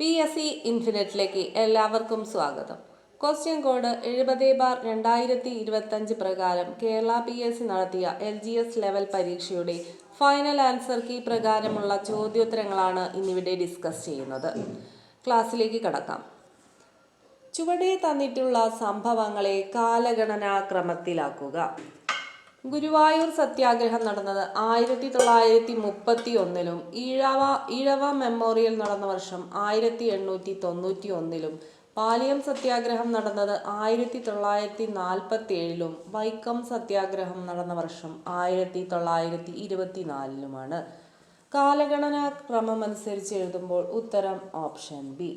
P S C ഇൻഫിനിറ്റിലേക്ക് എല്ലാവർക്കും സ്വാഗതം. Question code എഴുപത് ബാർ രണ്ടായിരത്തി ഇരുപത്തഞ്ച് പ്രകാരം കേരള പി എസ് സി നടത്തിയ എൽ ജി എസ് ലെവൽ പരീക്ഷയുടെ ഫൈനൽ ആൻസർ കീ പ്രകാരമുള്ള ചോദ്യോത്തരങ്ങളാണ് ഇന്നിവിടെ ഡിസ്കസ് ചെയ്യുന്നത്. ക്ലാസ്സിലേക്ക് കടക്കാം. ചുവടെ തന്നിട്ടുള്ള സംഭവങ്ങളെ കാലഗണനാ ക്രമത്തിലാക്കുക ഗുരുവായൂർ സത്യാഗ്രഹം നടന്നത് ആയിരത്തി തൊള്ളായിരത്തി മുപ്പത്തി ഒന്നിലും ഈഴവ ഈഴവ മെമ്മോറിയൽ നടന്ന വർഷം ആയിരത്തി എണ്ണൂറ്റി തൊണ്ണൂറ്റി ഒന്നിലും പാലിയം സത്യാഗ്രഹം നടന്നത് ആയിരത്തി തൊള്ളായിരത്തി നാൽപ്പത്തി ഏഴിലും വൈക്കം സത്യാഗ്രഹം നടന്ന വർഷം ആയിരത്തി തൊള്ളായിരത്തി ഇരുപത്തിനാലിലുമാണ് കാലഗണനാ ക്രമമനുസരിച്ച് എഴുതുമ്പോൾ ഉത്തരം ഓപ്ഷൻ ബി.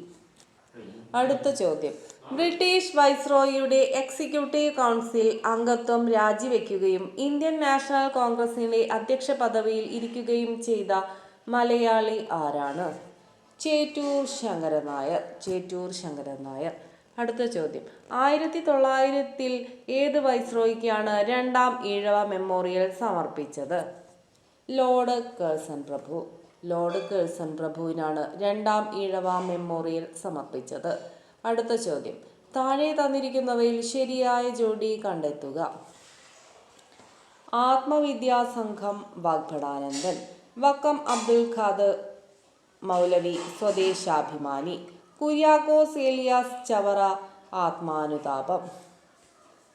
അടുത്ത ചോദ്യം. ബ്രിട്ടീഷ് വൈസ്രോയിയുടെ എക്സിക്യൂട്ടീവ് കൗൺസിൽ അംഗത്വം രാജിവെക്കുകയും ഇന്ത്യൻ നാഷണൽ കോൺഗ്രസിന്റെ അധ്യക്ഷ പദവിയിൽ ഇരിക്കുകയും ചെയ്ത മലയാളി ആരാണ്? ചേറ്റൂർ ശങ്കരൻ നായർ. ചേറ്റൂർ ശങ്കരൻ നായർ. അടുത്ത ചോദ്യം. ആയിരത്തി തൊള്ളായിരത്തിൽ ഏത് വൈസ്രോയിക്കാണ് രണ്ടാം ഈഴവ മെമ്മോറിയൽ സമർപ്പിച്ചത്? ലോർഡ് കേഴ്സൺ പ്രഭു. ലോർഡ് കേഴ്സൺ പ്രഭുവിനാണ് രണ്ടാം ഈഴവ മെമ്മോറിയൽ സമർപ്പിച്ചത്. അടുത്ത ചോദ്യം. താഴെ തന്നിരിക്കുന്നവയിൽ ശരിയായ ജോഡി കണ്ടെത്തുക. ആത്മവിദ്യാ സംഘം വാഗ്ഭടാനന്ദൻ. വക്കം അബ്ദുൽ ഖാദർ മൗലവി സ്വദേശാഭിമാനി. കുര്യാക്കോസ് ഏലിയാസ് ചവറ ആത്മാനുതാപം.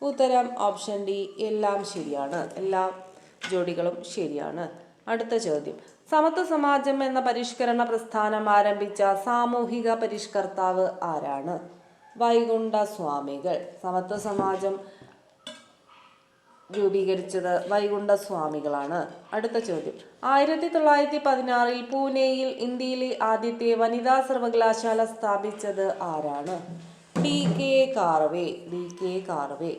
ഉത്തരം ഓപ്ഷൻ ഡി. എല്ലാം ശരിയാണ്. എല്ലാ ജോഡികളും ശരിയാണ്. അടുത്ത ചോദ്യം. സമത്വ സമാജം എന്ന പരിഷ്കരണ പ്രസ്ഥാനം ആരംഭിച്ച സാമൂഹിക പരിഷ്കർത്താവ് ആരാണ്? വൈകുണ്ഠ സ്വാമികൾ. സമത്വ സമാജം രൂപീകരിച്ചത് വൈകുണ്ഠ സ്വാമികളാണ്. അടുത്ത ചോദ്യം. ആയിരത്തി തൊള്ളായിരത്തി പതിനാറിൽ പൂനെയിൽ ഇന്ത്യയിലെ ആദ്യത്തെ വനിതാ സർവകലാശാല സ്ഥാപിച്ചത് ആരാണ്? D K Karve. D K Karve.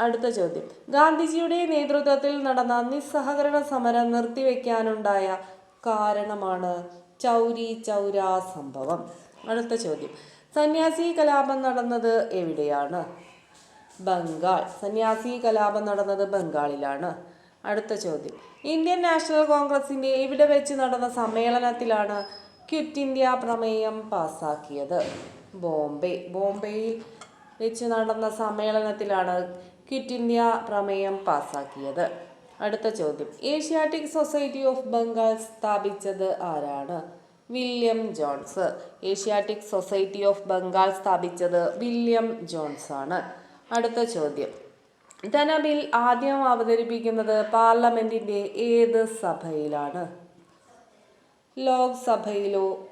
അടുത്ത ചോദ്യം. ഗാന്ധിജിയുടെ നേതൃത്വത്തിൽ നടന്ന നിസ്സഹകരണ സമരം നിർത്തിവെക്കാനുണ്ടായ കാരണമാണ് ചൗരി ചൗര സംഭവം. അടുത്ത ചോദ്യം. സന്യാസി കലാപം നടന്നത് എവിടെയാണ്? ബംഗാൾ. സന്യാസി കലാപം നടന്നത് ബംഗാളിലാണ്. അടുത്ത ചോദ്യം. ഇന്ത്യൻ നാഷണൽ കോൺഗ്രസിന്റെ ഇവിടെ വെച്ച് നടന്ന സമ്മേളനത്തിലാണ് ക്വിറ്റ് ഇന്ത്യ പ്രമേയം പാസാക്കിയത്? ബോംബെ. ബോംബെയിൽ വെച്ച് നടന്ന സമ്മേളനത്തിലാണ് ക്വിറ്റ് ഇന്ത്യ പ്രമേയം പാസാക്കിയത്. അടുത്ത ചോദ്യം. ഏഷ്യാറ്റിക് സൊസൈറ്റി ഓഫ് ബംഗാൾ സ്ഥാപിച്ചത് ആരാണ്? William Jones. Asiatic society of Bengal സ്ഥാപിച്ചത് വില്യം ജോൺസ് ആണ്. അടുത്ത ചോദ്യം. ധനബിൽ ആദ്യം അവതരിപ്പിക്കുന്നത് പാർലമെന്റിന്റെ ഏത് സഭയിലാണ്? ലോക്സഭയിലോ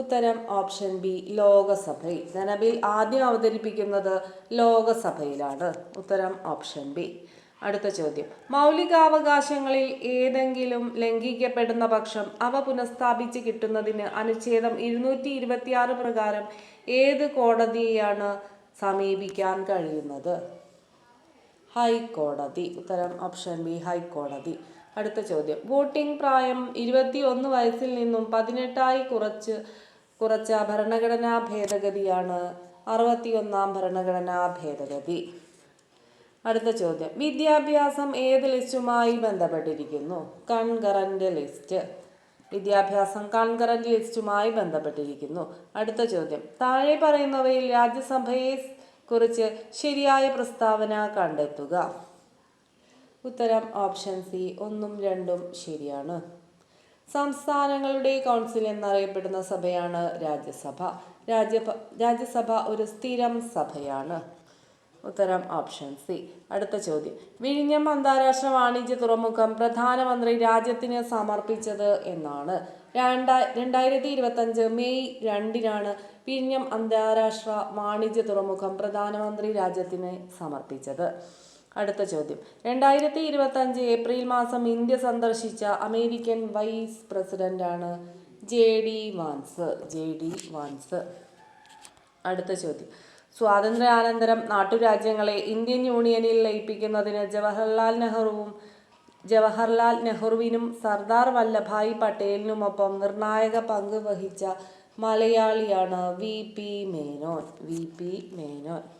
ഉത്തരം ഓപ്ഷൻ ബി ലോകസഭയിൽ. ധനബിൽ ആദ്യം അവതരിപ്പിക്കുന്നത് ലോകസഭയിലാണ്. ഉത്തരം ഓപ്ഷൻ ബി. അടുത്ത ചോദ്യം. മൗലികാവകാശങ്ങളിൽ ഏതെങ്കിലും ലംഘിക്കപ്പെടുന്ന പക്ഷം അവ പുനഃസ്ഥാപിച്ച് കിട്ടുന്നതിന് അനുച്ഛേദം ഇരുന്നൂറ്റി ഇരുപത്തിയാറ് പ്രകാരം ഏത് കോടതിയെയാണ് സമീപിക്കാൻ കഴിയുന്നത്? ഹൈക്കോടതി. ഉത്തരം ഓപ്ഷൻ ബി ഹൈക്കോടതി. അടുത്ത ചോദ്യം. വോട്ടിംഗ് പ്രായം ഇരുപത്തി ഒന്ന് വയസ്സിൽ നിന്നും പതിനെട്ടായി കുറച്ച് കുറച്ച ഭരണഘടനാ ഭേദഗതിയാണ്. അറുപത്തിയൊന്നാം ഭരണഘടനാ ഭേദഗതി. അടുത്ത ചോദ്യം. വിദ്യാഭ്യാസം ഏത് ലിസ്റ്റുമായി ബന്ധപ്പെട്ടിരിക്കുന്നു? Concurrent list. വിദ്യാഭ്യാസം കൺകറന്റ് ലിസ്റ്റുമായി ബന്ധപ്പെട്ടിരിക്കുന്നു. അടുത്ത ചോദ്യം. താഴെ പറയുന്നവയിൽ രാജ്യസഭയെ കുറിച്ച് ശരിയായ പ്രസ്താവന കണ്ടെത്തുക. ഉത്തരം ഓപ്ഷൻ സി. ഒന്നും രണ്ടും ശരിയാണ്. സംസ്ഥാനങ്ങളുടെ കൗൺസിൽ എന്നറിയപ്പെടുന്ന സഭയാണ് രാജ്യസഭ. രാജ്യ രാജ്യസഭ ഒരു സ്ഥിരം സഭയാണ്. ഉത്തരം ഓപ്ഷൻ സി. അടുത്ത ചോദ്യം. വിഴിഞ്ഞം അന്താരാഷ്ട്ര വാണിജ്യ തുറമുഖം പ്രധാനമന്ത്രി രാജ്യത്തിന് സമർപ്പിച്ചത് എന്നാണ്. രണ്ടാ രണ്ടായിരത്തി ഇരുപത്തഞ്ച് മെയ് രണ്ടിനാണ് വിഴിഞ്ഞം അന്താരാഷ്ട്ര വാണിജ്യ തുറമുഖം പ്രധാനമന്ത്രി രാജ്യത്തിന് സമർപ്പിച്ചത്. അടുത്ത ചോദ്യം. രണ്ടായിരത്തി ഇരുപത്തഞ്ച് ഏപ്രിൽ മാസം ഇന്ത്യ സന്ദർശിച്ച അമേരിക്കൻ വൈസ് പ്രസിഡന്റാണ് J D Vance. J D Vance. അടുത്ത ചോദ്യം. സ്വാതന്ത്ര്യാനന്തരം നാട്ടുരാജ്യങ്ങളെ ഇന്ത്യൻ യൂണിയനിൽ ലയിപ്പിക്കുന്നതിന് ജവഹർലാൽ നെഹ്റുവും ജവഹർലാൽ നെഹ്റുവിനും സർദാർ വല്ലഭായ് പട്ടേലിനുമൊപ്പം നിർണായക പങ്ക് വഹിച്ച മലയാളിയാണ് V P Menon. V P Menon.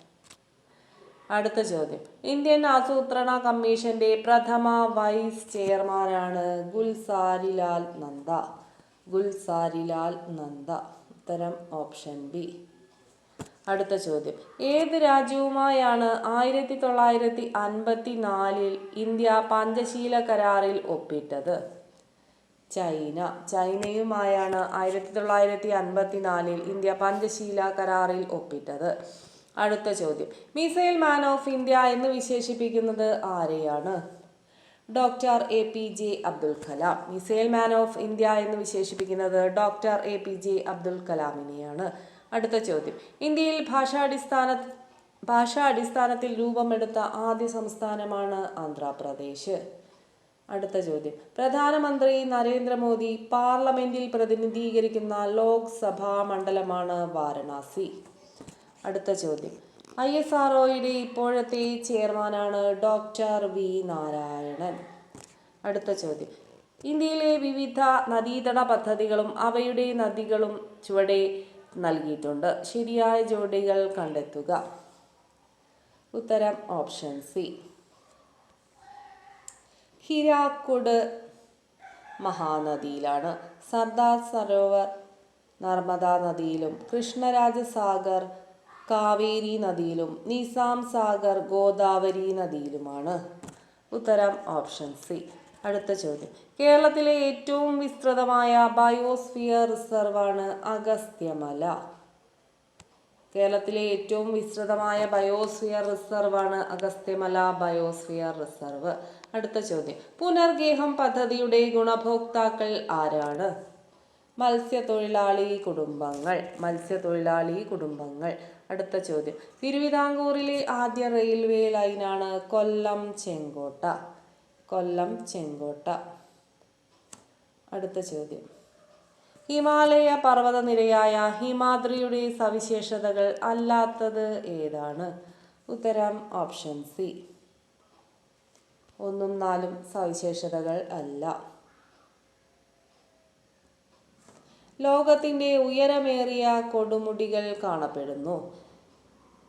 അടുത്ത ചോദ്യം. ഇന്ത്യൻ ആസൂത്രണ കമ്മീഷന്റെ പ്രഥമ വൈസ് ചെയർമാനാണ് ഗുൽസാരിലാൽ നന്ദ. ഗുൽസാരിലാൽ നന്ദ. ഉത്തരം ഓപ്ഷൻ ബി. അടുത്ത ചോദ്യം. ഏത് രാജ്യവുമായാണ് ആയിരത്തി തൊള്ളായിരത്തി അൻപത്തി നാലിൽ ഇന്ത്യ പഞ്ചശീല കരാറിൽ ഒപ്പിട്ടത്? ചൈന. ചൈനയുമായാണ് ആയിരത്തി തൊള്ളായിരത്തി അൻപത്തി നാലിൽ ഇന്ത്യ പഞ്ചശീല കരാറിൽ ഒപ്പിട്ടത്. അടുത്ത ചോദ്യം. മിസൈൽ മാൻ ഓഫ് ഇന്ത്യ എന്ന് വിശേഷിപ്പിക്കുന്നത് ആരെയാണ്? Doctor A P J Abdul Kalam. Missile man of India എന്ന് വിശേഷിപ്പിക്കുന്നത് doctor A P J Abdul കലാമിനെയാണ്. അടുത്ത ചോദ്യം. ഇന്ത്യയിൽ ഭാഷാടിസ്ഥാന ഭാഷാടിസ്ഥാനത്തിൽ രൂപമെടുത്ത ആദ്യ സംസ്ഥാനമാണ് ആന്ധ്രാപ്രദേശ്. അടുത്ത ചോദ്യം. പ്രധാനമന്ത്രി നരേന്ദ്രമോദി പാർലമെന്റിൽ പ്രതിനിധീകരിക്കുന്ന ലോക്സഭാ മണ്ഡലമാണ് വാരണാസി. അടുത്ത ചോദ്യം. ഐ എസ് ആർ ഒയുടെ ഇപ്പോഴത്തെ ചെയർമാനാണ് ഡോക്ടർ വി നാരായണൻ. അടുത്ത ചോദ്യം. ഇന്ത്യയിലെ വിവിധ നദീതട പദ്ധതികളും അവയുടെ നദികളും ചുവടെ നൽകിയിട്ടുണ്ട്. ശരിയായ ജോഡികൾ കണ്ടെത്തുക. ഉത്തരം ഓപ്ഷൻ സി. ഹിരാക്കുട് മഹാനദിയിലാണ്. സർദാർ സരോവർ നർമ്മദാ നദിയിലും കൃഷ്ണരാജ സാഗർ കാവേരി നദിയിലും നിസാം സാഗർ ഗോദാവരി നദിയിലുമാണ്. ഉത്തരം ഓപ്ഷൻ സി. അടുത്ത ചോദ്യം. കേരളത്തിലെ ഏറ്റവും വിസ്തൃതമായ ബയോസ്ഫിയർ റിസർവാണ് അഗസ്ത്യമല. കേരളത്തിലെ ഏറ്റവും വിസ്തൃതമായ ബയോസ്ഫിയർ റിസർവാണ് അഗസ്ത്യമല ബയോസ്ഫിയർ റിസർവ്. അടുത്ത ചോദ്യം. പുനർഗേഹം പദ്ധതിയുടെ ഗുണഭോക്താക്കൾ ആരാണ്? മത്സ്യത്തൊഴിലാളി കുടുംബങ്ങൾ മത്സ്യത്തൊഴിലാളി കുടുംബങ്ങൾ. അടുത്ത ചോദ്യം. തിരുവിതാംകൂറിലെ ആദ്യ റെയിൽവേ ലൈനാണ് കൊല്ലം ചെങ്കോട്ട. കൊല്ലം ചെങ്കോട്ട. അടുത്ത ചോദ്യം. ഹിമാലയ പർവതനിരയായ ഹിമാദ്രിയുടെ സവിശേഷതകൾ അല്ലാത്തത് ഏതാണ്? ഉത്തരം ഓപ്ഷൻ സി. ഒന്നും നാലും സവിശേഷതകൾ അല്ല. ലോകത്തിന്റെ ഉയരമേറിയ കൊടുമുടികൾ കാണപ്പെടുന്നു.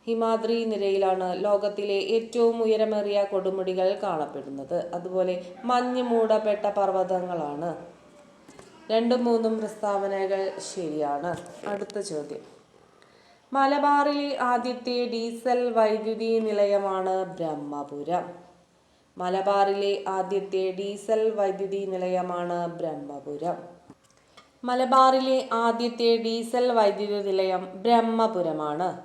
ഹിമാദ്രി നിരയിലാണ് ലോകത്തിലെ ഏറ്റവും ഉയരമേറിയ കൊടുമുടികൾ കാണപ്പെടുന്നത്. അതുപോലെ മഞ്ഞ് മൂടപ്പെട്ട പർവതങ്ങളാണ്. രണ്ടും മൂന്നും പ്രസ്താവനകൾ ശരിയാണ്. അടുത്ത ചോദ്യം. മലബാറിലെ ആദ്യത്തെ ഡീസൽ വൈദ്യുതി നിലയമാണ് ബ്രഹ്മപുരം. മലബാറിലെ ആദ്യത്തെ ഡീസൽ വൈദ്യുതി നിലയമാണ് ബ്രഹ്മപുരം. മലബാറിലെ ആദ്യത്തെ ഡീസൽ വൈദ്യുത നിലയം ബ്രഹ്മപുരമാണ്.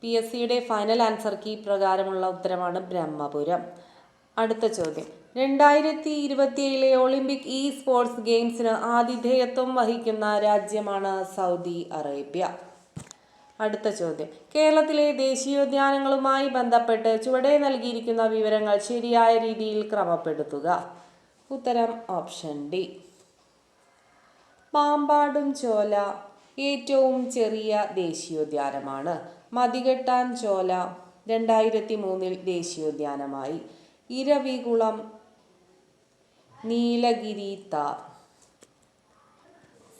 പി എസ് സിയുടെ ഫൈനൽ ആൻസർ കീ പ്രകാരമുള്ള ഉത്തരമാണ് ബ്രഹ്മപുരം. അടുത്ത ചോദ്യം. രണ്ടായിരത്തി ഇരുപത്തിയേഴിലെ ഒളിമ്പിക് ഇ സ്പോർട്സ് ഗെയിംസിന് ആതിഥേയത്വം വഹിക്കുന്ന രാജ്യമാണ് സൗദി അറേബ്യ. അടുത്ത ചോദ്യം. കേരളത്തിലെ ദേശീയോദ്യാനങ്ങളുമായി ബന്ധപ്പെട്ട് ചുവടെ നൽകിയിരിക്കുന്ന വിവരങ്ങൾ ശരിയായ രീതിയിൽ ക്രമപ്പെടുത്തുക. ഉത്തരം ഓപ്ഷൻ ഡി. പാമ്പാടും ചോല ഏറ്റവും ചെറിയ ദേശീയോദ്യാനമാണ്. മതികെട്ടാൻ ചോല രണ്ടായിരത്തി മൂന്നിൽ ദേശീയോദ്യാനമായി. Eravikulam Nilgiri tahr.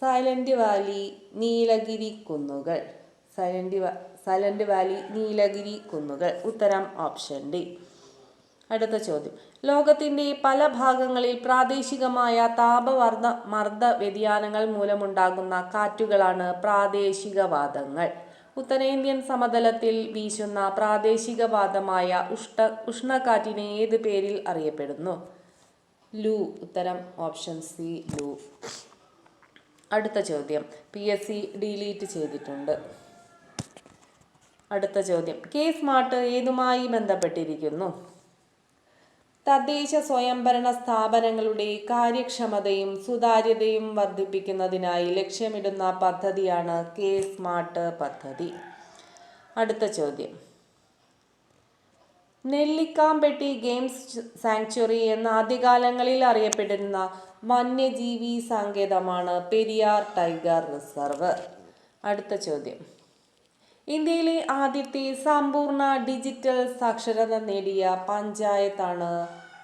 Silent valley Nilgiri കുന്നുകൾ. സൈലന്റ് വാ സൈലന്റ് വാലി നീലഗിരി കുന്നുകൾ. ഉത്തരം ഓപ്ഷൻ ഡി. അടുത്ത ചോദ്യം. ലോകത്തിന്റെ പല ഭാഗങ്ങളിൽ പ്രാദേശികമായ താപവർദ്ധ മർദ്ദ വ്യതിയാനങ്ങൾ മൂലമുണ്ടാകുന്ന കാറ്റുകളാണ് പ്രാദേശികവാദങ്ങൾ. ഉത്തരേന്ത്യൻ സമതലത്തിൽ വീശുന്ന പ്രാദേശികവാദമായ ഉഷ്ണ ഉഷ്ണക്കാറ്റിനെ ഏത് പേരിൽ അറിയപ്പെടുന്നു? ലു ഉത്തരം ഓപ്ഷൻ സി ലു. അടുത്ത ചോദ്യം. പി എസ് സി ഡിലീറ്റ് ചെയ്തിട്ടുണ്ട്. അടുത്ത ചോദ്യം. കെ സ്മാർട്ട് ഏതുമായി ബന്ധപ്പെട്ടിരിക്കുന്നു? തദ്ദേശ സ്വയംഭരണ സ്ഥാപനങ്ങളുടെ കാര്യക്ഷമതയും സുതാര്യതയും വർദ്ധിപ്പിക്കുന്നതിനായി ലക്ഷ്യമിടുന്ന പദ്ധതിയാണ് കെ സ്മാർട്ട് പദ്ധതി. അടുത്ത ചോദ്യം. നെല്ലിക്കാമ്പെട്ടി ഗെയിംസ് സാങ്ച്വറി എന്ന ആദ്യകാലങ്ങളിൽ അറിയപ്പെടുന്ന വന്യജീവി സങ്കേതമാണ് പെരിയാർ ടൈഗർ റിസർവ്. അടുത്ത ചോദ്യം. ഇന്ത്യയിലെ ആദ്യത്തെ സമ്പൂർണ ഡിജിറ്റൽ സാക്ഷരത നേടിയ പഞ്ചായത്താണ്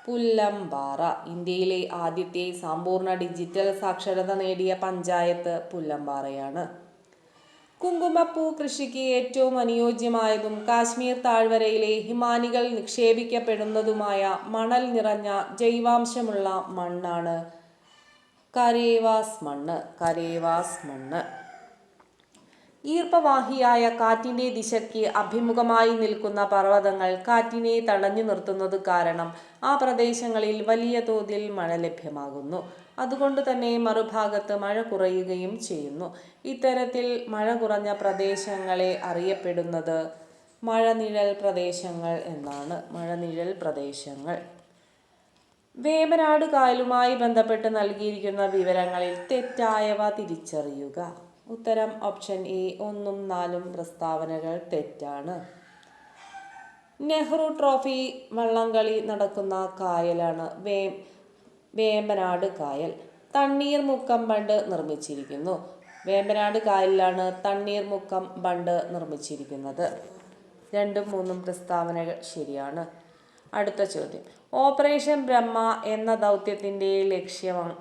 പുല്ലമ്പാറ. ഇന്ത്യയിലെ ആദ്യത്തെ സമ്പൂർണ ഡിജിറ്റൽ സാക്ഷരത നേടിയ പഞ്ചായത്ത് പുല്ലമ്പാറയാണ്. കുങ്കുമപ്പൂ കൃഷിക്ക് ഏറ്റവും അനുയോജ്യമായതും കാശ്മീർ താഴ്വരയിലെ ഹിമാനികൾ നിക്ഷേപിക്കപ്പെടുന്നതുമായ മണൽ നിറഞ്ഞ ജൈവാംശമുള്ള മണ്ണാണ് കരേവാസ് മണ്ണ്. കരേവാസ് മണ്ണ്. ഈർപ്പവാഹിയായ കാറ്റിന്റെ ദിശയ്ക്ക് അഭിമുഖമായി നിൽക്കുന്ന പർവതങ്ങൾ കാറ്റിനെ തടഞ്ഞു നിർത്തുന്നത് കാരണം ആ പ്രദേശങ്ങളിൽ വലിയ തോതിൽ മഴ ലഭ്യമാകുന്നു. അതുകൊണ്ട് തന്നെ മറുഭാഗത്ത് മഴ കുറയുകയും ചെയ്യുന്നു. ഇത്തരത്തിൽ മഴ കുറഞ്ഞ പ്രദേശങ്ങളെ അറിയപ്പെടുന്നത് മഴനിഴൽ പ്രദേശങ്ങൾ എന്നാണ്. മഴനിഴൽ പ്രദേശങ്ങൾ. വേമനാട് കായലുമായി ബന്ധപ്പെട്ട് നൽകിയിരിക്കുന്ന വിവരങ്ങളിൽ തെറ്റായവ തിരിച്ചറിയുക. ഉത്തരം ഓപ്ഷൻ എ ഒന്നും നാലും പ്രസ്താവനകൾ തെറ്റാണ്. നെഹ്റു ട്രോഫി വള്ളംകളി നടക്കുന്ന കായലാണ് വേ വേമ്പനാട് കായൽ. തണ്ണീർ മുക്കം ബണ്ട് നിർമ്മിച്ചിരിക്കുന്നു. വേമ്പനാട് കായലിലാണ് തണ്ണീർ മുക്കം ബണ്ട് നിർമ്മിച്ചിരിക്കുന്നത്. രണ്ടും മൂന്നും പ്രസ്താവനകൾ ശരിയാണ്. അടുത്ത ചോദ്യം. ഓപ്പറേഷൻ ബ്രഹ്മ എന്ന ദൗത്യത്തിന്റെ ലക്ഷ്യമാണ്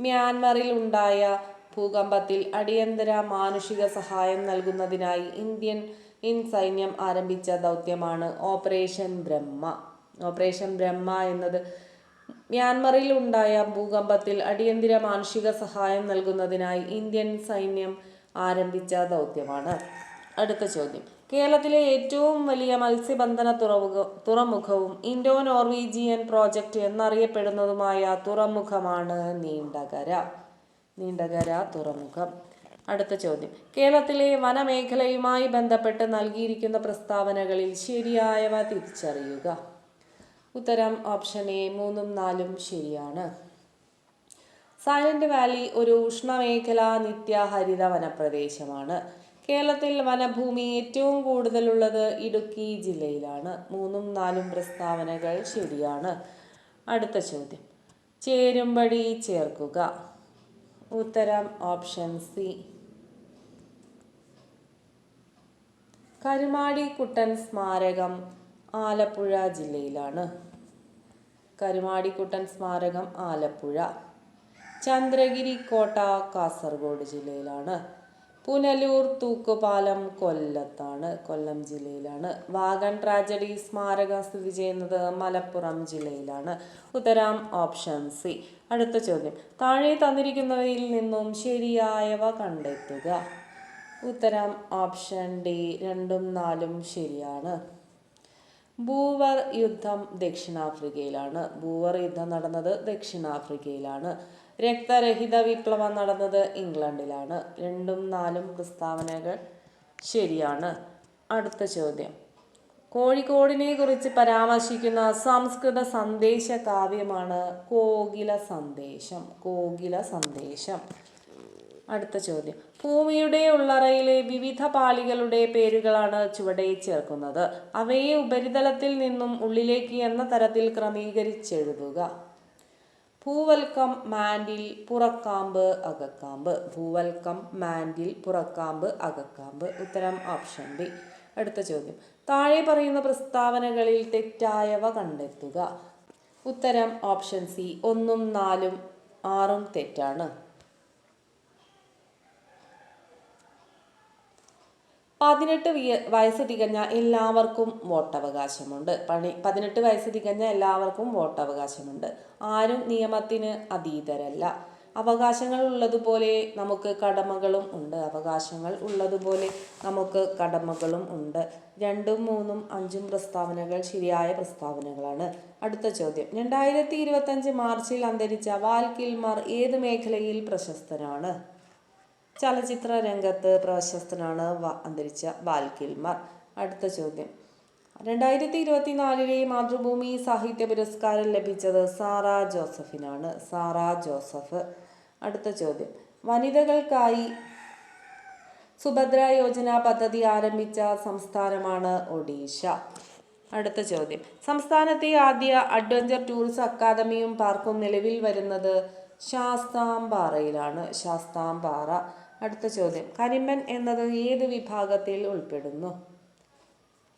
മ്യാൻമറിൽ ഉണ്ടായ ഭൂകമ്പത്തിൽ അടിയന്തര മാനുഷിക സഹായം നൽകുന്നതിനായി ഇന്ത്യൻ ഇൻ സൈന്യം ആരംഭിച്ച ദൗത്യമാണ് ഓപ്പറേഷൻ ബ്രഹ്മ. ഓപ്പറേഷൻ ബ്രഹ്മ എന്നത് മ്യാൻമറിൽ ഉണ്ടായ ഭൂകമ്പത്തിൽ അടിയന്തര മാനുഷിക സഹായം നൽകുന്നതിനായി ഇന്ത്യൻ സൈന്യം ആരംഭിച്ച ദൗത്യമാണ്. അടുത്ത ചോദ്യം. കേരളത്തിലെ ഏറ്റവും വലിയ മത്സ്യബന്ധന തുറമുഖ തുറമുഖവും ഇൻഡോ നോർവീജിയൻ പ്രോജക്റ്റ് എന്നറിയപ്പെടുന്നതുമായ തുറമുഖമാണ് നീണ്ടകര. നീണ്ടകര തുറമുഖം. അടുത്ത ചോദ്യം. കേരളത്തിലെ വനമേഖലയുമായി ബന്ധപ്പെട്ട് നൽകിയിരിക്കുന്ന പ്രസ്താവനകളിൽ ശരിയായവ തിരിച്ചറിയുക. ഉത്തരം ഓപ്ഷൻ എ മൂന്നും നാലും ശരിയാണ്. സൈലന്റ് വാലി ഒരു ഉഷ്ണമേഖലാ നിത്യഹരിത വനപ്രദേശമാണ്. കേരളത്തിൽ വനഭൂമി ഏറ്റവും കൂടുതലുള്ളത് ഇടുക്കി ജില്ലയിലാണ്. മൂന്നും നാലും പ്രസ്താവനകൾ ശരിയാണ്. അടുത്ത ചോദ്യം. ചേരുംപടി ചേർക്കുക. ഉത്തരം ഓപ്ഷൻ സി. കരുമാടി കുട്ടൻ സ്മാരകം ആലപ്പുഴ ജില്ലയിലാണ്. കരുമാടി കുട്ടൻ സ്മാരകം ആലപ്പുഴ. ചന്ദ്രഗിരി കോട്ട കാസർഗോഡ് ജില്ലയിലാണ്. പുനലൂർ തൂക്കുപാലം കൊല്ലത്താണ് കൊല്ലം ജില്ലയിലാണ്. വാഗൺ ട്രാജഡി സ്മാരകം സ്ഥിതി ചെയ്യുന്നത് മലപ്പുറം ജില്ലയിലാണ്. ഉത്തരം ഓപ്ഷൻ സി. അടുത്ത ചോദ്യം. താഴെ തന്നിരിക്കുന്നവയിൽ നിന്നും ശരിയായവ കണ്ടെത്തുക. ഉത്തരം ഓപ്ഷൻ ഡി രണ്ടും നാലും ശരിയാണ്. ബൂവർ യുദ്ധം ദക്ഷിണാഫ്രിക്കയിലാണ്. ബൂവർ യുദ്ധം നടന്നത് ദക്ഷിണാഫ്രിക്കയിലാണ്. രക്തരഹിത വിപ്ലവം നടന്നത് ഇംഗ്ലണ്ടിലാണ്. രണ്ടും നാലും പ്രസ്താവനകൾ ശരിയാണ്. അടുത്ത ചോദ്യം. കോഴിക്കോടിനെ കുറിച്ച് പരാമർശിക്കുന്ന സംസ്കൃത സന്ദേശ കാവ്യമാണ് കോകില സന്ദേശം. കോകില സന്ദേശം. അടുത്ത ചോദ്യം. ഭൂമിയുടെ ഉള്ളറയിലെ വിവിധ പാളികളുടെ പേരുകളാണ് ചുവടെ ചേർക്കുന്നത്. അവയെ ഉപരിതലത്തിൽ നിന്നും ഉള്ളിലേക്ക് എന്ന തരത്തിൽ ക്രമീകരിച്ചെഴുതുക. ഭൂവൽക്കം മാൻഡിൽ പുറക്കാമ്പ് അകക്കാമ്പ്. ഭൂവൽക്കം മാൻഡിൽ പുറക്കാമ്പ് അകക്കാമ്പ്. ഉത്തരം ഓപ്ഷൻ ബി. അടുത്ത ചോദ്യം. താഴെ പറയുന്ന പ്രസ്താവനകളിൽ തെറ്റായവ കണ്ടെത്തുക. ഉത്തരം ഓപ്ഷൻ സി. ഒന്നും നാലും ആറും തെറ്റാണ്. പതിനെട്ട് വിയ- വയസ്സ് തികഞ്ഞ എല്ലാവർക്കും വോട്ടവകാശമുണ്ട്. പണി പതിനെട്ട് വയസ്സ് തികഞ്ഞ എല്ലാവർക്കും വോട്ടവകാശമുണ്ട്. ആരും നിയമത്തിന് അതീതരല്ല. അവകാശങ്ങൾ ഉള്ളതുപോലെ നമുക്ക് കടമകളും ഉണ്ട്. അവകാശങ്ങൾ ഉള്ളതുപോലെ നമുക്ക് കടമകളും ഉണ്ട്. രണ്ടും മൂന്നും അഞ്ചും പ്രസ്താവനകൾ ശരിയായ പ്രസ്താവനകളാണ്. അടുത്ത ചോദ്യം. രണ്ടായിരത്തി ഇരുപത്തഞ്ച് മാർച്ചിൽ അന്തരിച്ച വാൽ കിൽമർ ഏത് മേഖലയിൽ പ്രശസ്തനാണ്? ചലച്ചിത്ര രംഗത്ത് പ്രശസ്തനാണ് അന്തരിച്ച വാൽ കിൽമർ അടുത്ത ചോദ്യം. രണ്ടായിരത്തി ഇരുപത്തിനാലിലെ മാതൃഭൂമി സാഹിത്യ പുരസ്കാരം ലഭിച്ചത് സാറ ജോസഫിനാണ്. Sara Joseph. അടുത്ത ചോദ്യം. വനിതകൾക്കായി സുഭദ്ര യോജന പദ്ധതി ആരംഭിച്ച സംസ്ഥാനമാണ് ഒഡീഷ. അടുത്ത ചോദ്യം. സംസ്ഥാനത്തെ ആദ്യ അഡ്വഞ്ചർ ടൂറിസം അക്കാദമിയും പാർക്കും നിലവിൽ വരുന്നത് ശാസ്താംപാറയിലാണ്. ശാസ്താംപാറ. അടുത്ത ചോദ്യം. കരിമ്പൻ എന്നത് ഏത് വിഭാഗത്തിൽ ഉൾപ്പെടുന്നു?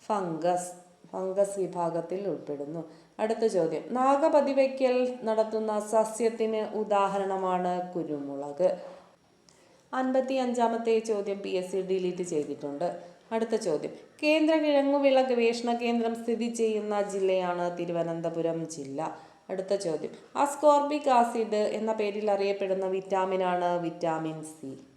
ഫംഗസ് ഫംഗസ് വിഭാഗത്തിൽ ഉൾപ്പെടുന്നു. അടുത്ത ചോദ്യം. നാഗപതിവയ്ക്കൽ നടത്തുന്ന സസ്യത്തിന് ഉദാഹരണമാണ് കുരുമുളക്. അൻപത്തി അഞ്ചാമത്തെ ചോദ്യം പി എസ് സി ഡിലീറ്റ് ചെയ്തിട്ടുണ്ട്. അടുത്ത ചോദ്യം. കേന്ദ്ര കിഴങ്ങുവിള ഗവേഷണ കേന്ദ്രം സ്ഥിതി ചെയ്യുന്ന ജില്ലയാണ് തിരുവനന്തപുരം ജില്ല. അടുത്ത ചോദ്യം. അസ്കോർബിക് ആസിഡ് എന്ന പേരിൽ അറിയപ്പെടുന്ന വിറ്റാമിനാണ് വിറ്റാമിൻ സി.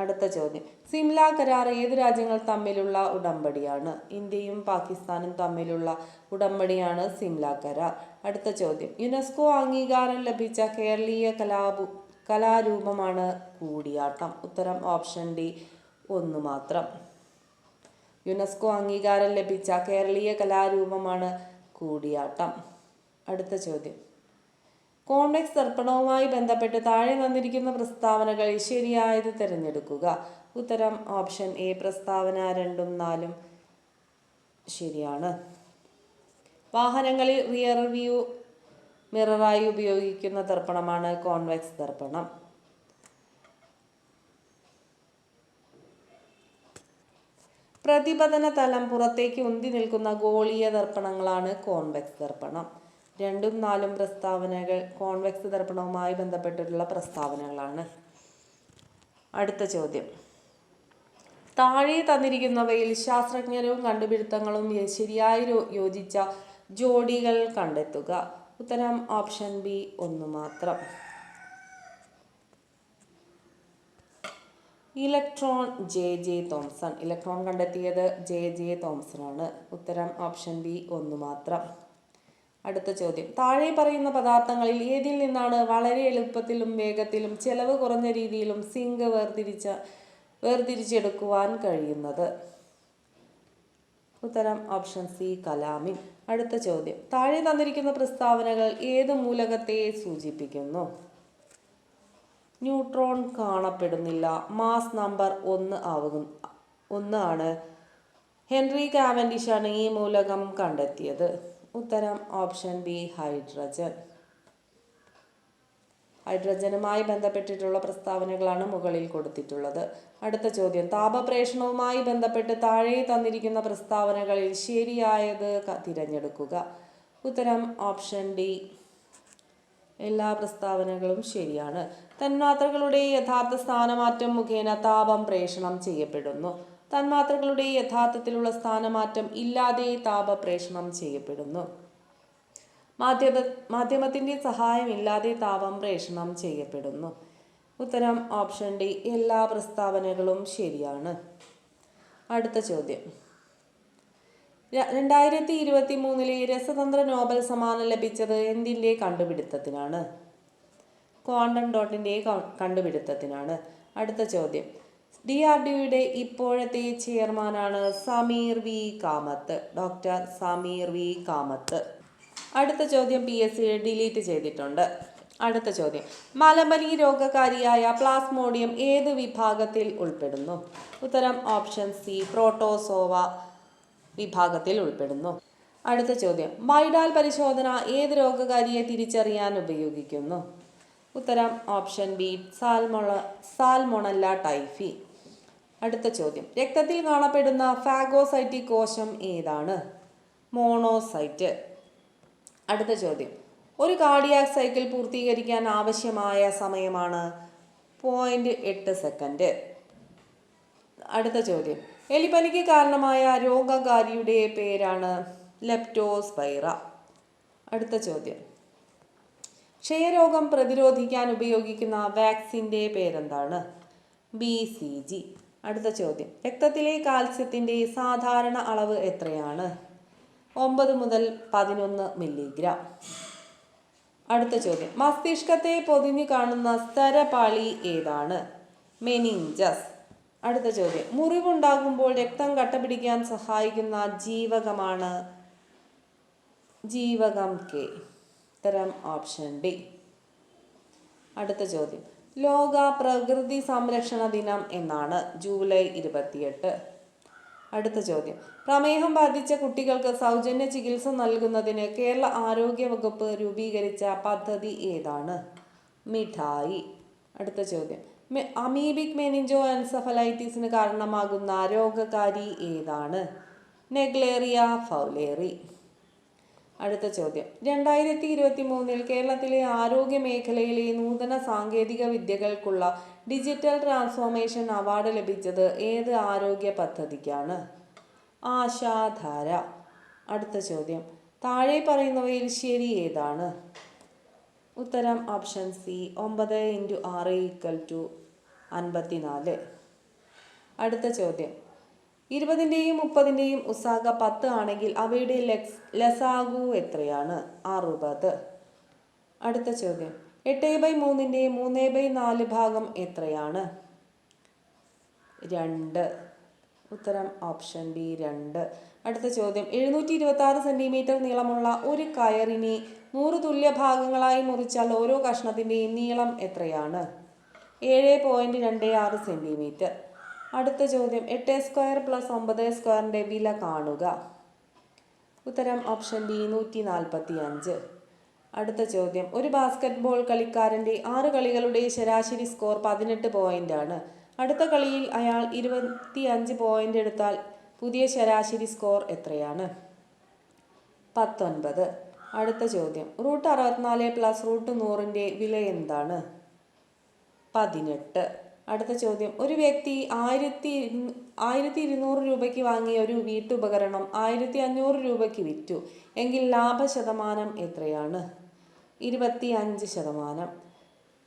അടുത്ത ചോദ്യം. സിംല കരാർ ഏത് രാജ്യങ്ങൾ തമ്മിലുള്ള ഉടമ്പടിയാണ്? ഇന്ത്യയും പാകിസ്ഥാനും തമ്മിലുള്ള ഉടമ്പടിയാണ് സിംല കരാർ. അടുത്ത ചോദ്യം. യുനെസ്കോ അംഗീകാരം ലഭിച്ച കേരളീയ കലാപു കലാരൂപമാണ് കൂടിയാട്ടം. ഉത്തരം ഓപ്ഷൻ ഡി ഒന്ന് മാത്രം. യുനെസ്കോ അംഗീകാരം ലഭിച്ച കേരളീയ കലാരൂപമാണ് കൂടിയാട്ടം. അടുത്ത ചോദ്യം. കോൺവെക്സ് ദർപ്പണവുമായി ബന്ധപ്പെട്ട് താഴെ തന്നിരിക്കുന്ന പ്രസ്താവനകൾ ശരിയായത് തിരഞ്ഞെടുക്കുക. ഉത്തരം ഓപ്ഷൻ എ പ്രസ്താവന രണ്ടും നാലും ശരിയാണ്. വാഹനങ്ങളിൽ റിയർ വ്യൂ മിററായി ഉപയോഗിക്കുന്ന ദർപ്പണമാണ് കോൺവെക്സ് ദർപ്പണം പ്രതിപതന തലം പുറത്തേക്ക് ഉന്തി നിൽക്കുന്ന ഗോളീയ ദർപ്പണങ്ങളാണ് കോൺവെക്സ് ദർപ്പണം രണ്ടും നാലും പ്രസ്താവനകൾ കോൺവെക്സ് ദർപ്പണവുമായി ബന്ധപ്പെട്ടിട്ടുള്ള പ്രസ്താവനകളാണ്. അടുത്ത ചോദ്യം. താഴെ തന്നിരിക്കുന്നവയിൽ ശാസ്ത്രജ്ഞരും കണ്ടുപിടുത്തങ്ങളും ശരിയായി യോജിച്ച ജോഡികൾ കണ്ടെത്തുക. ഉത്തരം ഓപ്ഷൻ ബി ഒന്ന് മാത്രം. Electron J J Thomson electron കണ്ടെത്തിയത് ജെ ജെ തോംസൺ ആണ് ഉത്തരം ഓപ്ഷൻ ബി ഒന്ന് മാത്രം. അടുത്ത ചോദ്യം. താഴെ പറയുന്ന പദാർത്ഥങ്ങളിൽ ഏതിൽ നിന്നാണ് വളരെ എളുപ്പത്തിലും വേഗത്തിലും ചെലവ് കുറഞ്ഞ രീതിയിലും സിങ്ക് വേർതിരിച്ച വേർതിരിച്ചെടുക്കുവാൻ കഴിയുന്നത്? ഉത്തരം ഓപ്ഷൻ സി കലാമിൻ. അടുത്ത ചോദ്യം. താഴെ തന്നിരിക്കുന്ന പ്രസ്താവനകൾ ഏത് മൂലകത്തെ സൂചിപ്പിക്കുന്നു? ന്യൂട്രോൺ കാണപ്പെടുന്നില്ല. മാസ് നമ്പർ ഒന്ന് ആവുക ഒന്നാണ്. ഹെൻറി കാവൻഡിഷാണ് ഈ മൂലകം കണ്ടെത്തിയത്. ഉത്തരം ഓപ്ഷൻ ബി ഹൈഡ്രജൻ. ഹൈഡ്രജനുമായി ബന്ധപ്പെട്ടിട്ടുള്ള പ്രസ്താവനകളാണ് മുകളിൽ കൊടുത്തിട്ടുള്ളത്. അടുത്ത ചോദ്യം താപപ്രേഷണവുമായി ബന്ധപ്പെട്ട് താഴെ തന്നിരിക്കുന്ന പ്രസ്താവനകളിൽ ശരിയായത് തിരഞ്ഞെടുക്കുക. ഉത്തരം ഓപ്ഷൻ ഡി എല്ലാ പ്രസ്താവനകളും ശരിയാണ്. തന്മാത്രകളുടെ യഥാർത്ഥ സ്ഥാനമാറ്റം മുഖേന താപം പ്രേഷണം ചെയ്യപ്പെടുന്നു. തന്മാത്രകളുടെ യഥാർത്ഥത്തിലുള്ള സ്ഥാനമാറ്റം ഇല്ലാതെ താപപ്രേഷണം ചെയ്യപ്പെടുന്നു. മാധ്യമ മാധ്യമത്തിന്റെ സഹായമില്ലാതെ താപം പ്രേഷണം ചെയ്യപ്പെടുന്നു. ഉത്തരം ഓപ്ഷൻ ഡി എല്ലാ പ്രസ്താവനകളും ശരിയാണ്. അടുത്ത ചോദ്യം. രണ്ടായിരത്തി ഇരുപത്തി മൂന്നിലെ രസതന്ത്ര നോബൽ സമ്മാനം ലഭിച്ചത് എന്തിന്റെ കണ്ടുപിടുത്തത്തിനാണ്? ക്വാണ്ടം ഡോട്ടിന്റെ കണ്ടുപിടുത്തത്തിനാണ്. അടുത്ത ചോദ്യം. ഡി ആർ ഡിയുടെ ഇപ്പോഴത്തെ ചെയർമാനാണ് Sameer V Kamath. Doctor Sameer V Kamath. അടുത്ത ചോദ്യം പി എസ് സി ഡിലീറ്റ് ചെയ്തിട്ടുണ്ട്. അടുത്ത ചോദ്യം. മലമലി രോഗകാരിയായ പ്ലാസ്മോഡിയം ഏത് വിഭാഗത്തിൽ ഉൾപ്പെടുന്നു? ഉത്തരം ഓപ്ഷൻ സി പ്രോട്ടോസോവ വിഭാഗത്തിൽ ഉൾപ്പെടുന്നു. അടുത്ത ചോദ്യം. മൈഡാൽ പരിശോധന ഏത് രോഗകാരിയെ തിരിച്ചറിയാൻ ഉപയോഗിക്കുന്നു? ഉത്തരം ഓപ്ഷൻ ബി സാൽമൊള സാൽമൊണല്ല ടൈഫി. അടുത്ത ചോദ്യം. രക്തത്തിൽ കാണപ്പെടുന്ന ഫാഗോസൈറ്റിക് കോശം ഏതാണ്? മോണോസൈറ്റ്. അടുത്ത ചോദ്യം. ഒരു കാർഡിയാക് സൈക്കിൾ പൂർത്തീകരിക്കാൻ ആവശ്യമായ സമയമാണ് പോയിന്റ് എട്ട് സെക്കൻഡ് അടുത്ത ചോദ്യം. എലിപ്പനിക്ക് കാരണമായ രോഗകാരിയുടെ പേരാണ് ലെപ്റ്റോസ്പൈറ അടുത്ത ചോദ്യം. ക്ഷയരോഗം പ്രതിരോധിക്കാൻ ഉപയോഗിക്കുന്ന വാക്സിന്റെ പേരെന്താണ്? ബി സി ജി അടുത്ത ചോദ്യം. രക്തത്തിലെ കാൽസ്യത്തിന്റെ സാധാരണ അളവ് എത്രയാണ്? ഒമ്പത് മുതൽ പതിനൊന്ന് മില്ലിഗ്രാം. അടുത്ത ചോദ്യം. മസ്തിഷ്കത്തെ പൊതിഞ്ഞു കാണുന്ന സ്തരപാളി ഏതാണ്? മെനിഞ്ചസ്. അടുത്ത ചോദ്യം. മുറിവുണ്ടാകുമ്പോൾ രക്തം കട്ടപിടിക്കാൻ സഹായിക്കുന്ന ജീവകമാണ് ജീവകം കെ. ഉത്തരം ഓപ്ഷൻ ഡി. അടുത്ത ചോദ്യം. ലോക പ്രകൃതി സംരക്ഷണ ദിനം എന്നാണ് ജൂലൈ ഇരുപത്തിയെട്ട്. അടുത്ത ചോദ്യം. പ്രമേഹം ബാധിച്ച കുട്ടികൾക്ക് സൗജന്യ ചികിത്സ നൽകുന്നതിന് കേരള ആരോഗ്യ വകുപ്പ് രൂപീകരിച്ച പദ്ധതി ഏതാണ്? മിഠായി. അടുത്ത ചോദ്യം. അമീബിക് മെനിഞ്ചോ എൻസഫലൈറ്റിസിന് കാരണമാകുന്ന രോഗകാരി ഏതാണ്? Naegleria fowleri. അടുത്ത ചോദ്യം. രണ്ടായിരത്തി ഇരുപത്തി മൂന്നിൽ കേരളത്തിലെ ആരോഗ്യ മേഖലയിലെ നൂതന സാങ്കേതിക വിദ്യകൾക്കുള്ള ഡിജിറ്റൽ ട്രാൻസ്ഫോർമേഷൻ അവാർഡ് ലഭിച്ചത് ഏത് ആരോഗ്യ പദ്ധതിക്കാണ്? ആശാധാര. അടുത്ത ചോദ്യം. താഴെ പറയുന്നവയിൽ ശരി ഏതാണ്? ഉത്തരം ഓപ്ഷൻ സി ഒമ്പത് ഇന്റു ആറ് ഈക്വൽ ടു അൻപത്തിനാല്. അടുത്ത ചോദ്യം. ഇരുപതിന്റെയും മുപ്പതിന്റെയും ഉസാഗ പത്ത് ആണെങ്കിൽ അവയുടെ ലെക്സ് ലസാഗു എത്രയാണ്? അറുപത്. അടുത്ത ചോദ്യം. എട്ട് ബൈ മൂന്നിന്റെ മൂന്ന് ബൈ നാല് ഭാഗം എത്രയാണ്? രണ്ട്. ഉത്തരം ഓപ്ഷൻ ബി രണ്ട്. അടുത്ത ചോദ്യം. എഴുന്നൂറ്റി ഇരുപത്തി ആറ് സെന്റിമീറ്റർ നീളമുള്ള ഒരു കയറിനെ നൂറ് തുല്യ ഭാഗങ്ങളായി മുറിച്ചാൽ ഓരോ കഷ്ണത്തിന്റെയും നീളം എത്രയാണ്? ഏഴ് പോയിന്റ് രണ്ട് ആറ് സെന്റിമീറ്റർ അടുത്ത ചോദ്യം. എട്ട് സ്ക്വയർ പ്ലസ് ഒമ്പത് സ്ക്വയറിന്റെ വില കാണുക. ഉത്തരം ഓപ്ഷൻ ബി നൂറ്റി നാൽപ്പത്തി അഞ്ച് അടുത്ത ചോദ്യം. ഒരു ബാസ്കറ്റ്ബോൾ കളിക്കാരന്റെ ആറ് കളികളുടെ ശരാശരി സ്കോർ പതിനെട്ട് ആണ്. അടുത്ത കളിയിൽ അയാൾ ഇരുപത്തി അഞ്ച് പോയിന്റ് എടുത്താൽ പുതിയ ശരാശരി സ്കോർ എത്രയാണ്? പത്തൊൻപത്. അടുത്ത ചോദ്യം. റൂട്ട് അറുപത്തിനാല് പ്ലസ് റൂട്ട് നൂറിന്റെ വില എന്താണ്? പതിനെട്ട്. അടുത്ത ചോദ്യം. ഒരു വ്യക്തി ആയിരത്തി ആയിരത്തി ഇരുന്നൂറ് രൂപയ്ക്ക് വാങ്ങിയ ഒരു വീട്ടുപകരണം ആയിരത്തി അഞ്ഞൂറ് രൂപയ്ക്ക് വിറ്റു. എങ്കിൽ ലാഭ ശതമാനം എത്രയാണ്? ഇരുപത്തി അഞ്ച് ശതമാനം.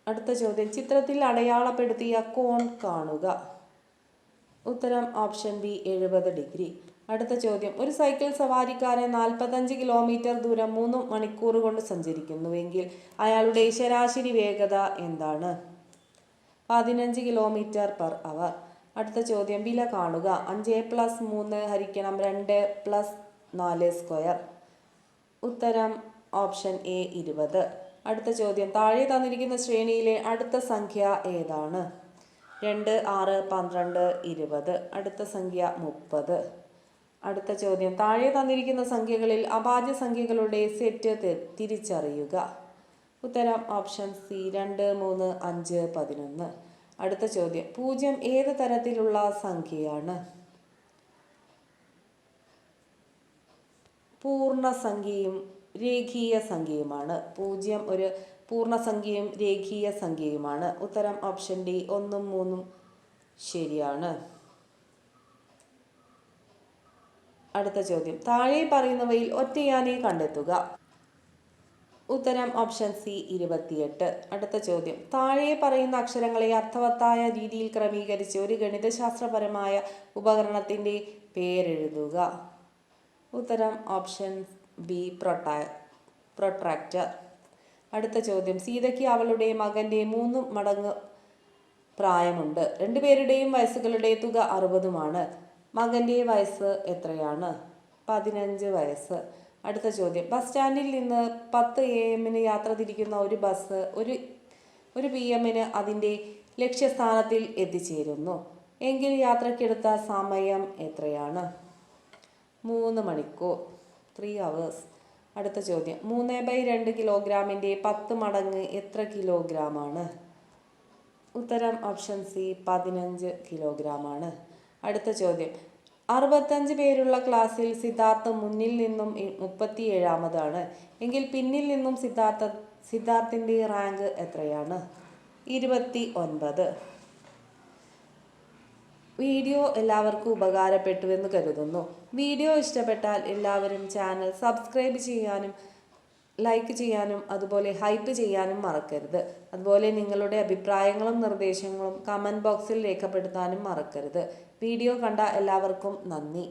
അടുത്ത ചോദ്യം. ചിത്രത്തിൽ അടയാളപ്പെടുത്തിയ കോൺ കാണുക. ഉത്തരം ഓപ്ഷൻ ബി എഴുപത് ഡിഗ്രി. അടുത്ത ചോദ്യം. ഒരു സൈക്കിൾ സവാരിക്കാരൻ നാൽപ്പത്തഞ്ച് കിലോമീറ്റർ ദൂരം മൂന്ന് മണിക്കൂർ കൊണ്ട് സഞ്ചരിക്കുന്നുവെങ്കിൽ അയാളുടെ ശരാശരി വേഗത എന്താണ്? പതിനഞ്ച് കിലോമീറ്റർ പെർ അവർ അടുത്ത ചോദ്യം വില കാണുക. അഞ്ച് പ്ലസ് മൂന്ന് ഹരിക്കണം രണ്ട് പ്ലസ് നാല് സ്ക്വയർ ഉത്തരം ഓപ്ഷൻ എ ഇരുപത്. അടുത്ത ചോദ്യം താഴെ തന്നിരിക്കുന്ന ശ്രേണിയിലെ അടുത്ത സംഖ്യ ഏതാണ്? രണ്ട് ആറ് പന്ത്രണ്ട് ഇരുപത്. അടുത്ത സംഖ്യ മുപ്പത്. അടുത്ത ചോദ്യം താഴെ തന്നിരിക്കുന്ന സംഖ്യകളിൽ അഭാജ്യ സംഖ്യകളുടെ സെറ്റ് തിരിച്ചറിയുക. ഉത്തരം ഓപ്ഷൻ സി രണ്ട് മൂന്ന് അഞ്ച് പതിനൊന്ന്. അടുത്ത ചോദ്യം പൂജ്യം ഏത് തരത്തിലുള്ള സംഖ്യയാണ്? പൂർണസംഖ്യയും രേഖീയ സംഖ്യയുമാണ് പൂജ്യം ഒരു പൂർണസംഖ്യയും രേഖീയ സംഖ്യയുമാണ് ഉത്തരം ഓപ്ഷൻ ഡി ഒന്നും മൂന്നും ശരിയാണ്. അടുത്ത ചോദ്യം താഴെ പറയുന്നവയിൽ ഒറ്റയാനെ കണ്ടെത്തുക. ഉത്തരം ഓപ്ഷൻ സി ഇരുപത്തിയെട്ട്. അടുത്ത ചോദ്യം. താഴെ പറയുന്ന അക്ഷരങ്ങളെ അർത്ഥവത്തായ രീതിയിൽ ക്രമീകരിച്ച് ഒരു ഗണിതശാസ്ത്രപരമായ ഉപകരണത്തിന്റെ പേരെഴുതുക. ഉത്തരം ഓപ്ഷൻ ബി പ്രൊട്ടാ പ്രൊട്രാക്ടർ അടുത്ത ചോദ്യം. സീതയ്ക്ക് അവളുടെ മകന്റെ മൂന്ന് മടങ്ങ് പ്രായമുണ്ട്. രണ്ടുപേരുടെയും വയസ്സുകളുടെ തുക അറുപതുമാണ്. മകന്റെ വയസ്സ് എത്രയാണ്? പതിനഞ്ച് വയസ്സ്. അടുത്ത ചോദ്യം. ബസ് സ്റ്റാൻഡിൽ നിന്ന് പത്ത് എ എമ്മിന് യാത്ര തിരിക്കുന്ന ഒരു ബസ് ഒരു ഒരു പി എമ്മിന് അതിന്റെ ലക്ഷ്യസ്ഥാനത്തിൽ എത്തിച്ചേരുന്നു. എങ്കിൽ യാത്രയ്ക്കെടുത്ത സമയം എത്രയാണ്? മൂന്ന് മണിക്കൂർ. ത്രീ അവേഴ്സ് അടുത്ത ചോദ്യം. മൂന്ന് ബൈ രണ്ട് കിലോഗ്രാമിന്റെ പത്ത് മടങ്ങ് എത്ര കിലോഗ്രാമാണ്? ഉത്തരം ഓപ്ഷൻ സി പതിനഞ്ച് കിലോഗ്രാമാണ്. അടുത്ത ചോദ്യം. അറുപത്തഞ്ച് പേരുള്ള ക്ലാസ്സിൽ സിദ്ധാർത്ഥ് മുന്നിൽ നിന്നും മുപ്പത്തിയേഴാമതാണ്. എങ്കിൽ പിന്നിൽ നിന്നും സിദ്ധാർത്ഥ സിദ്ധാർത്ഥിന്റെ റാങ്ക് എത്രയാണ്? ഇരുപത്തി ഒൻപത് വീഡിയോ എല്ലാവർക്കും ഉപകാരപ്പെട്ടുവെന്ന് കരുതുന്നു. വീഡിയോ ഇഷ്ടപ്പെട്ടാൽ എല്ലാവരും ചാനൽ സബ്സ്ക്രൈബ് ചെയ്യാനും ലൈക്ക് ചെയ്യാനും അതുപോലെ ഹൈപ്പ് ചെയ്യാനും മറക്കരുത്. അതുപോലെ നിങ്ങളുടെ അഭിപ്രായങ്ങളും നിർദ്ദേശങ്ങളും കമന്റ് ബോക്സിൽ രേഖപ്പെടുത്താനും മറക്കരുത്. വീഡിയോ കണ്ട എല്ലാവർക്കും നന്ദി.